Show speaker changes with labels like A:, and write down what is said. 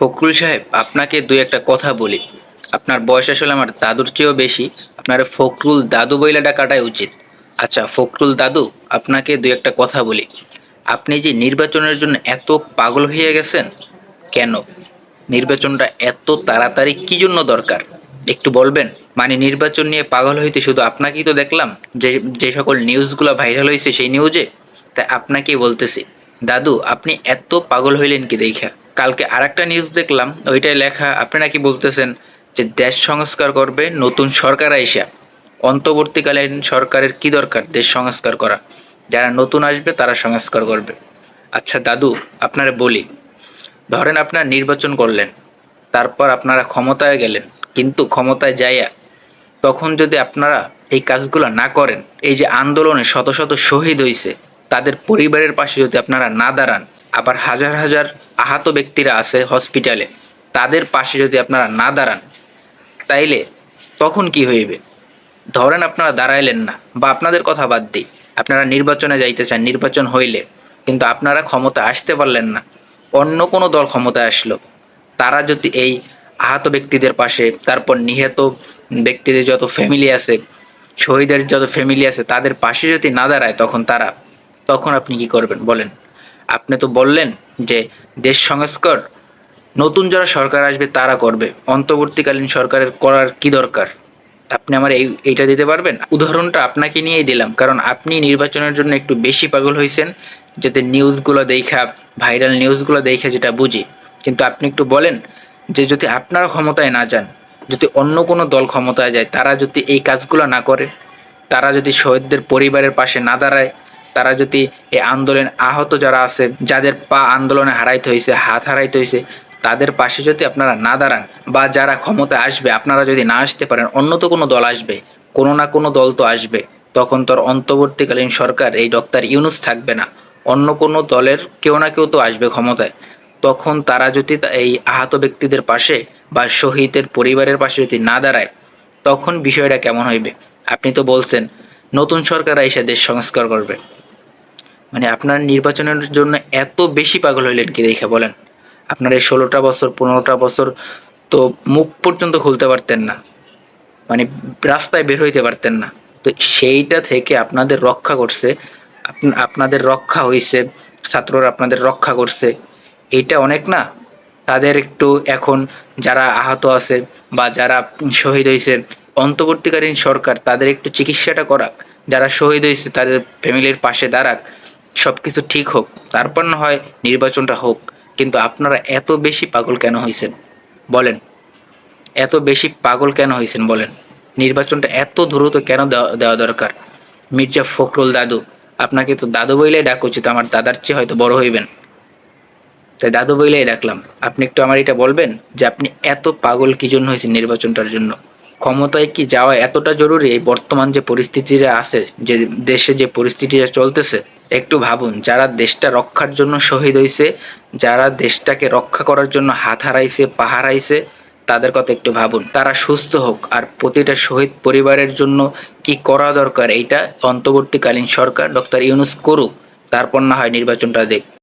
A: ফখরুল সাহেব, আপনাকে দুই একটা কথা বলি। আপনার বয়স আসলে আমার দাদুর চেয়েও বেশি। আপনার ফখরুল দাদু বইলে ডাকাটাই উচিত। আচ্ছা ফখরুল দাদু, আপনাকে দুই একটা কথা বলি। আপনি যে নির্বাচনের জন্য এত পাগল হয়ে গেছেন, কেন? নির্বাচনটা এত তাড়াতাড়ি কি জন্য দরকার? একটু বলবেন? মানে নির্বাচন নিয়ে পাগল হইতে শুধু আপনাকেই তো দেখলাম, যে যে সকল নিউজগুলো ভাইরাল হয়েছে সেই নিউজে? তাই আপনাকেই বলতেছি। দাদু, আপনি এত পাগল হইলেন কি দেখা? কালকে আরেকটা নিউজ দেখলাম ওইটাই লেখা আপনি নাকি বলতেছেন যে দেশ সংস্কার করবে নতুন সরকার আইসা? অন্তর্বর্তীকালীন সরকারের কি দরকার দেশ সংস্কার করা? যারা নতুন আসবে, তারা সংস্কার করবে। আচ্ছা দাদু, আপনারা বলি, ধরেন আপনারা নির্বাচন করলেন, তারপর আপনারা ক্ষমতায় গেলেন, কিন্তু ক্ষমতায় যাইয়া তখন যদি আপনারা এই কাজগুলো না করেন, এই যে আন্দোলনে শত শত শহীদ হয়েছে তাদের পরিবারের পাশে যদি আপনারা না দাঁড়ান আবার হাজার হাজার আহত ব্যক্তিরা আছে হসপিটালে। তাদের পাশে যদি আপনারা না দাঁড়ান, তাইলে তখন কি হইবে? ধরেন আপনারা দাঁড়াইলেন না, বা আপনাদের কথা বাদ দিই। আপনারা নির্বাচনে যাইতে চান, নির্বাচন হইলে, কিন্তু আপনারা ক্ষমতা আসতে পারলেন না, অন্য কোনো দল ক্ষমতায় আসলো। তারা যদি এই আহত ব্যক্তিদের পাশে, তারপর নিহত ব্যক্তিদের যত ফ্যামিলি আছে, শহীদের যত ফ্যামিলি আছে, তাদের পাশে যদি না দাঁড়ায় তখন তারা, তখন আপনি কি করবেন বলেন? আপনি তো বললেন যে দেশ সংস্কার, নতুন যারা সরকার আসবে তারা করবে। অন্তর্বর্তীকালীন সরকারের করার কি দরকার? আপনি আমার এই, এইটা দিতে পারবেন? উদাহরণটা আপনাকে নিয়েই দিলাম, কারণ আপনি নির্বাচনের জন্য একটু বেশি পাগল হয়েছেন, যাতে নিউজগুলো দেখা, ভাইরাল নিউজগুলো দেখে যেটা বুঝি। কিন্তু আপনি একটু বলেন যে যদি আপনারা ক্ষমতায় না যান, যদি অন্য কোনো দল ক্ষমতায় যায়, তারা যদি এই কাজগুলো না করে, তারা যদি শহীদদের পরিবারের পাশে না দাঁড়ায় তারা যদি এই আন্দোলন আহত যারা আছে, যাদের পা আন্দোলনে হারাইতে হয়েছে হাত হারাইতে হয়েছে তাদের পাশে যদি আপনারা না দাঁড়ান বা যারা ক্ষমতায় আসবে, আপনারা যদি না আসতে পারেন, অন্য তো কোনো দল আসবে, কোনো না কোনো দল তো আসবে। তখন তোর অন্তর্বর্তীকালীন সরকার এই ডক্টর ইউনুস থাকবে না। অন্য কোনো দলের কেউ না কেউ তো আসবে ক্ষমতায়। তখন তারা যদি এই আহত ব্যক্তিদের পাশে বা শহীদের পরিবারের পাশে যদি না দাঁড়ায়, তখন বিষয়টা কেমন হইবে? আপনি তো বলছেন, নতুন সরকার এসে দেশ সংস্কার করবে। মানে আপনার নির্বাচনের জন্য এত বেশি পাগল হইলেন কি দেখে বলেন? আপনার এই ষোলোটা বছর, পনেরোটা বছর তো মুখ পর্যন্ত খুলতে পারতেন না। মানে রাস্তায় বের হইতে পারতেন না। তো সেইটা থেকে আপনাদের রক্ষা করছে আপনাদের রক্ষা হয়েছে ছাত্ররা আপনাদের রক্ষা করছে। এইটা অনেক না? তাদের একটু এখন যারা আহত আছে বা যারা শহীদ হয়েছে অন্তর্বর্তীকালীন সরকার, তাদের একটু চিকিৎসাটা করাক। যারা শহীদ হয়েছে তাদের ফ্যামিলির পাশে দাঁড়াক। সব কিছু ঠিক হোক, তারপর না হয় নির্বাচনটা হোক, কিন্তু আপনারা এত বেশি পাগল কেন হয়েছেন বলেন। এত বেশি পাগল কেন হয়েছেন বলেন? নির্বাচনটা এত দ্রুত কেন দেওয়া- দরকার? মির্জা ফখরুল দাদু, আপনাকে তো দাদু বইলেই ডাক উচিত, আমার দাদার চেয়ে হয়তো বড় হইবেন। তাই দাদু বইলেই ডাকলাম। আপনি একটু আমার এটা বলবেন যে আপনি এত পাগল কি জন্য হয়েছেন নির্বাচনটার জন্য? ক্ষমতায় কি যাওয়া এতটা জরুরি? এই বর্তমান যে পরিস্থিতিটা আছে, যে দেশে যে পরিস্থিতিটা চলতেছে, একটু ভাবুন, যারা দেশটা রক্ষার জন্য শহীদ হয়েছে যারা দেশটাকে রক্ষা করার জন্য হাত হারাইছে, পা হারাইছে, তাদের কথা একটু ভাবুন। তারা সুস্থ হোক, আর প্রতিটা শহীদ পরিবারের জন্য কি করা দরকার? এইটা অন্তর্বর্তীকালীন সরকার, ডক্টর ইউনুস করুক, তারপর না হয় নির্বাচনটা দেখ